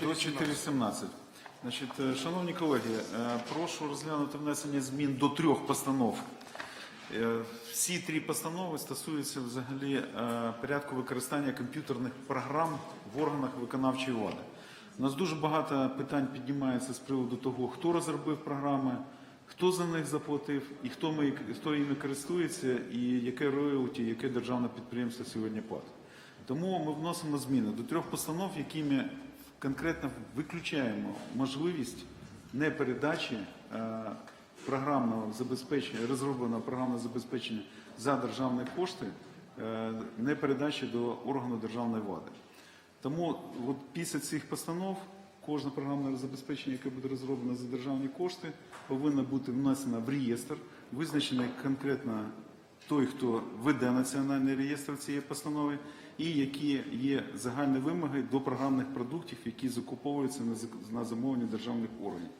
до 4.17. Значить, шановні колеги, прошу розглянути внесення змін до трьох постанов. Е, Всі три постанови стосуються взагалі порядку використання комп'ютерних програм в органах виконавчої влади. У нас дуже багато питань піднімається з приводу того, хто розробив програми, хто за них заплатив, і хто, ми, хто іми користується, і яке роялті, яке державне підприємство сьогодні платить. Тому ми вносимо зміни до трьох постанов, якими конкретно виключаємо можливість непередачі е, програмного забезпечення, розробленого програмного забезпечення за державні кошти, е, непередачі до органу державної влади. Тому от після цих постанов кожне програмне забезпечення, яке буде розроблено за державні кошти, повинно бути внесено в реєстр, визначений конкретно той, хто веде національний реєстр цієї постанови, і які є загальні вимоги до програмних продуктів, які закуповуються на замовлення державних органів.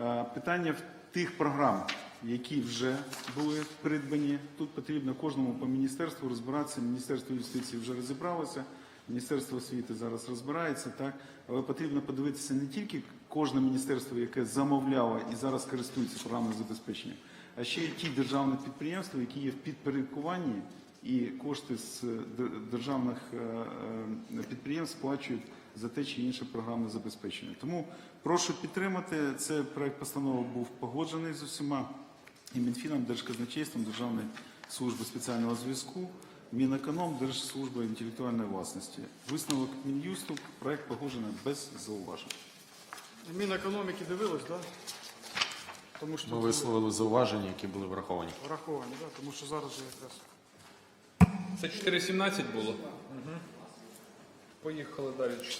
Е, Питання в тих програм, які вже були придбані. Тут потрібно кожному по міністерству розбиратися. Міністерство юстиції вже розібралося, Міністерство освіти зараз розбирається, так але потрібно подивитися не тільки кожне міністерство, яке замовляло і зараз користується програмним забезпеченням, а ще й ті державні підприємства, які є в підпорядкуванні, і кошти з державних е, е, підприємств сплачують за те чи інше програмне забезпечення. Тому прошу підтримати. Це проект постанови був погоджений з усіма і Мінфіном, Держказначейством, Державною службою спеціального зв'язку, Мінеконом, Держслужбою інтелектуальної власності. Висновок Мін'юсту, проект погоджений без зауважень. Мінекономіки дивились, так? Да? Тому що Ми тут висловили зауваження, які були враховані. враховані, да? тому що зараз же якраз. Це 4.17 було. Поїхали далі. 4.